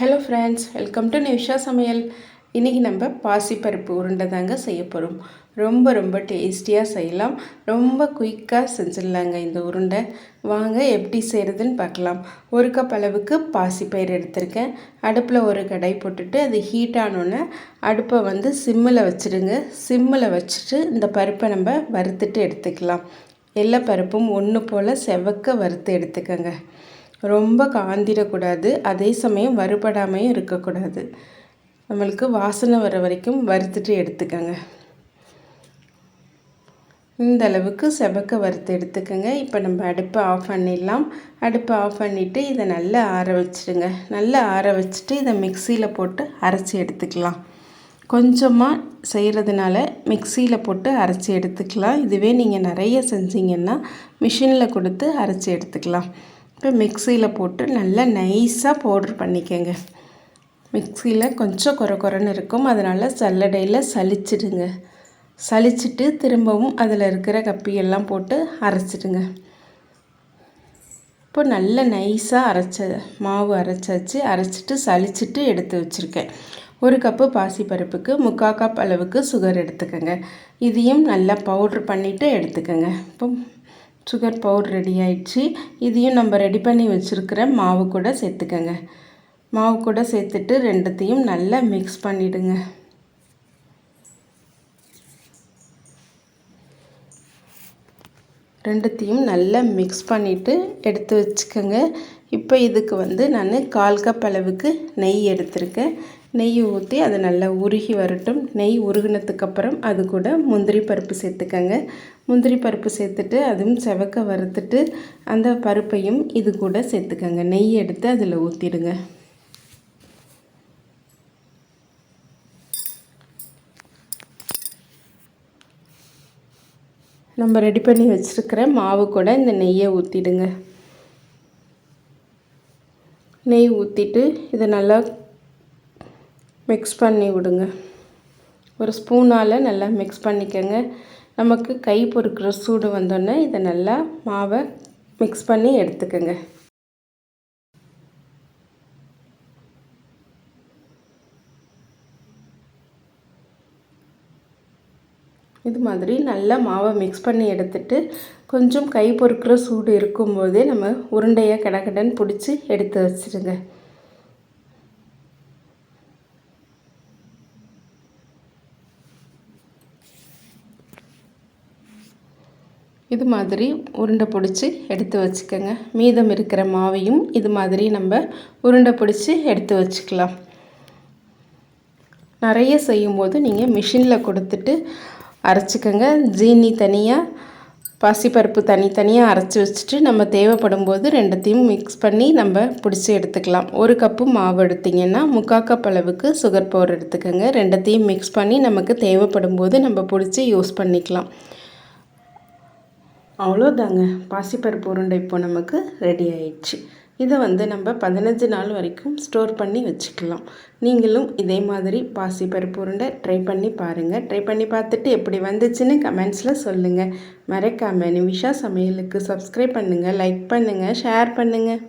Hello friends welcome to Nisha சமையல் இன்றைக்கி நம்ம பாசிப்பருப்பு உருண்டை தாங்க செய்ய போகிறோம் ரொம்ப ரொம்ப டேஸ்டியாக செய்யலாம். ரொம்ப குயிக்காக செஞ்சிடலாங்க இந்த உருண்டை. வாங்க எப்படி செய்கிறதுன்னு பார்க்கலாம். ஒரு கப் அளவுக்கு பாசிப்பயிர் எடுத்திருக்கேன். அடுப்பில் ஒரு கடை போட்டுட்டு அது ஹீட் ஆனோன்னே அடுப்பை வந்து சிம்மில் வச்சுடுங்க. சிம்மில் வச்சுட்டு இந்த பருப்பை நம்ம வறுத்துட்டு எடுத்துக்கலாம். எல்லா பருப்பும் ஒன்று போல் செவக்க வறுத்து எடுத்துக்கோங்க. ரொம்ப காந்திடக்கூடாது அதே சமயம் வறுபடாமையும் இருக்கக்கூடாது. நம்மளுக்கு வாசனை வர வரைக்கும் வறுத்துட்டு எடுத்துக்கோங்க. இந்த அளவுக்கு செபக்க வறுத்து எடுத்துக்கோங்க. இப்போ நம்ம அடுப்பை ஆஃப் பண்ணிடலாம். அடுப்பை ஆஃப் பண்ணிவிட்டு இதை நல்லா ஆற வச்சுடுங்க. நல்லா ஆற வச்சுட்டு இதை மிக்சியில் போட்டு அரைச்சி எடுத்துக்கலாம். கொஞ்சமாக செய்கிறதுனால மிக்சியில் போட்டு அரைச்சி எடுத்துக்கலாம். இதுவே நீங்கள் நிறைய செஞ்சிங்கன்னா மிஷினில் கொடுத்து அரைச்சி எடுத்துக்கலாம். இப்போ மிக்சியில் போட்டு நல்லா நைஸாக பவுட்ரு பண்ணிக்கோங்க. மிக்சியில் கொஞ்சம் குறை குறைன்னு இருக்கும். அதனால் சல்லடையில் சலிச்சிடுங்க சலிச்சிட்டு திரும்பவும் அதில் இருக்கிற கப்பியெல்லாம் போட்டு அரைச்சிடுங்க. இப்போ நல்ல நைஸாக அரைச்ச மாவு அரைச்சாச்சு. அரைச்சிட்டு சளிச்சிட்டு எடுத்து வச்சுருக்கேன். ஒரு கப்பு பாசிப்பருப்புக்கு முக்கால் கப் அளவுக்கு சுகர் எடுத்துக்கோங்க. இதையும் நல்லா பவுட்ரு பண்ணிவிட்டு எடுத்துக்கோங்க. இப்போ சுகர் பவுடர் ரெடி ஆயிடுச்சு. இதையும் நம்ம ரெடி பண்ணி வச்சுருக்கிற மாவு கூட சேர்த்துக்கோங்க. மாவு கூட சேர்த்துட்டு ரெண்டுத்தையும் நல்லா மிக்ஸ் பண்ணிவிடுங்க ரெண்டுத்தையும் நல்லா மிக்ஸ் பண்ணிவிட்டு எடுத்து வச்சுக்கோங்க. இப்போ இதுக்கு வந்து நான் கால் கப் அளவுக்கு நெய் எடுத்திருக்கேன். நெய் ஊற்றி அது நல்லா உருகி வரட்டும். நெய் உருகினதுக்கப்புறம் அது கூட முந்திரி பருப்பு சேர்த்துக்கங்க. முந்திரி பருப்பு சேர்த்துட்டு அதுவும் செவக்க வறுத்துட்டு அந்த பருப்பையும் இது கூட சேர்த்துக்கங்க. நெய் எடுத்து அதில் ஊற்றிடுங்க நம்ம ரெடி பண்ணி வச்சுருக்கிற மாவு கூட இந்த நெய்யை ஊற்றிடுங்க நெய் ஊற்றிட்டு இதை நல்லா மிக்ஸ் பண்ணி விடுங்க. ஒரு ஸ்பூனால் நல்லா மிக்ஸ் பண்ணிக்கோங்க. நமக்கு கை பொறுக்கிற சூடு வந்தோடனே இதை நல்லா மாவை மிக்ஸ் பண்ணி எடுத்துக்கோங்க. இது மாதிரி நல்லா மாவை மிக்ஸ் பண்ணி எடுத்துட்டு கொஞ்சம் கை பொறுக்கிற சூடு இருக்கும்போதே நம்ம உருண்டையை கடகடன்னு பிடிச்சி எடுத்து வச்சுருங்க. இது மாதிரி உருண்டை பிடிச்சி எடுத்து வச்சுக்கோங்க. மீதம் இருக்கிற மாவையும் இது மாதிரி நம்ம உருண்டை பிடிச்சி எடுத்து வச்சுக்கலாம். நிறைய செய்யும்போது நீங்கள் மிஷினில் கொடுத்துட்டு அரைச்சிக்கோங்க. ஜீனி தனியாக பாசிப்பருப்பு தனித்தனியாக அரைச்சி வச்சுட்டு நம்ம தேவைப்படும் போது ரெண்டுத்தையும் மிக்ஸ் பண்ணி நம்ம பிடிச்சி எடுத்துக்கலாம். ஒரு கப்பு மாவு எடுத்திங்கன்னா முக்கால் கப் அளவுக்கு சுகர் பவுடர் எடுத்துக்கோங்க. ரெண்டுத்தையும் மிக்ஸ் பண்ணி நமக்கு தேவைப்படும் போது நம்ம பிடிச்சி யூஸ் பண்ணிக்கலாம். அவ்வளோதாங்க. பாசிப்பருப்பு உருண்டை இப்போ நமக்கு ரெடி ஆயிடுச்சு. இதை வந்து நம்ம பதினஞ்சு நாள் வரைக்கும் ஸ்டோர் பண்ணி வச்சுக்கலாம். நீங்களும் இதே மாதிரி பாசிப்பருப்பு உருண்டை ட்ரை பண்ணி பாருங்கள் ட்ரை பண்ணி பார்த்துட்டு எப்படி வந்துச்சுன்னு கமெண்ட்ஸில் சொல்லுங்கள் மறக்காமல் நிமிஷா சமையலுக்கு சப்ஸ்கிரைப் பண்ணுங்கள் லைக் பண்ணுங்கள் ஷேர் பண்ணுங்கள்